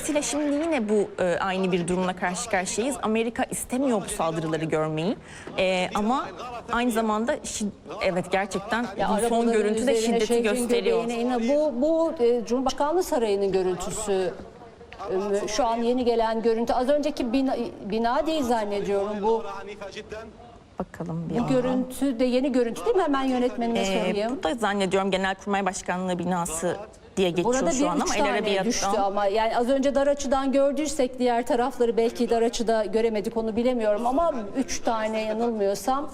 Dolayısıyla şimdi yine bu e, aynı bir durumla karşı karşıyayız. Amerika istemiyor bu saldırıları görmeyi. E, ama aynı zamanda evet gerçekten bu son görüntü de şiddeti gösteriyor. göbeğine Bu, bu e, Cumhurbaşkanlığı Sarayı'nın görüntüsü. E, Şu an yeni gelen görüntü. Az önceki bina, bina değil zannediyorum. Bu, Bakalım bir bu yandan. görüntü de yeni görüntü değil mi? Hemen yönetmenine E, sorayım. bu da zannediyorum Genelkurmay Başkanlığı binası diye geçiyor Burada şu bir an ama El Arabiyat'tan- düştü ama yani az önce dar açıdan gördüysek diğer tarafları belki dar açıda göremedik onu bilemiyorum ama üç tane yanılmıyorsam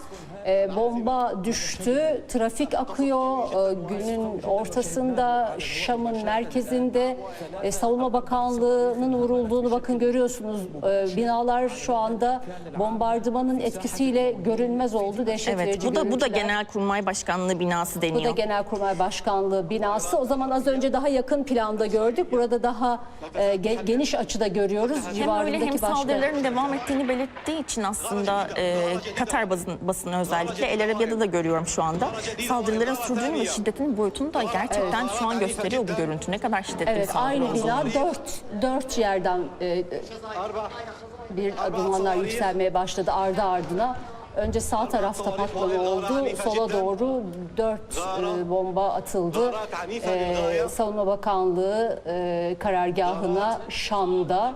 e, bomba düştü. Trafik akıyor e, günün ortasında Şam'ın merkezinde e, Savunma Bakanlığı'nın vurulduğunu bakın görüyorsunuz. E, binalar şu anda bombardımanın etkisiyle görünmez oldu. Dehşet Evet verici bu da bu da görüntüler. Genelkurmay Başkanlığı binası Bu deniyor. da Genelkurmay Başkanlığı binası. O zaman az önce daha yakın planda gördük. Burada daha e, ge- geniş açıda görüyoruz. Hem öyle hem başka. saldırıların devam ettiğini belirttiği için aslında e, Katar basın, basını özellikle El Arabiya'da da görüyorum şu anda. Saldırıların sürdüğünü ve şiddetinin boyutunu da gerçekten şu an gösteriyor bu görüntü. Ne kadar şiddetli Evet aynı bina dört, dört yerden e, bir dumanlar yükselmeye başladı ardı ardına. Önce sağ tarafta patlama oldu. Sola doğru dört e, bomba atıldı. E, Savunma Bakanlığı e, karargahına Şam'da.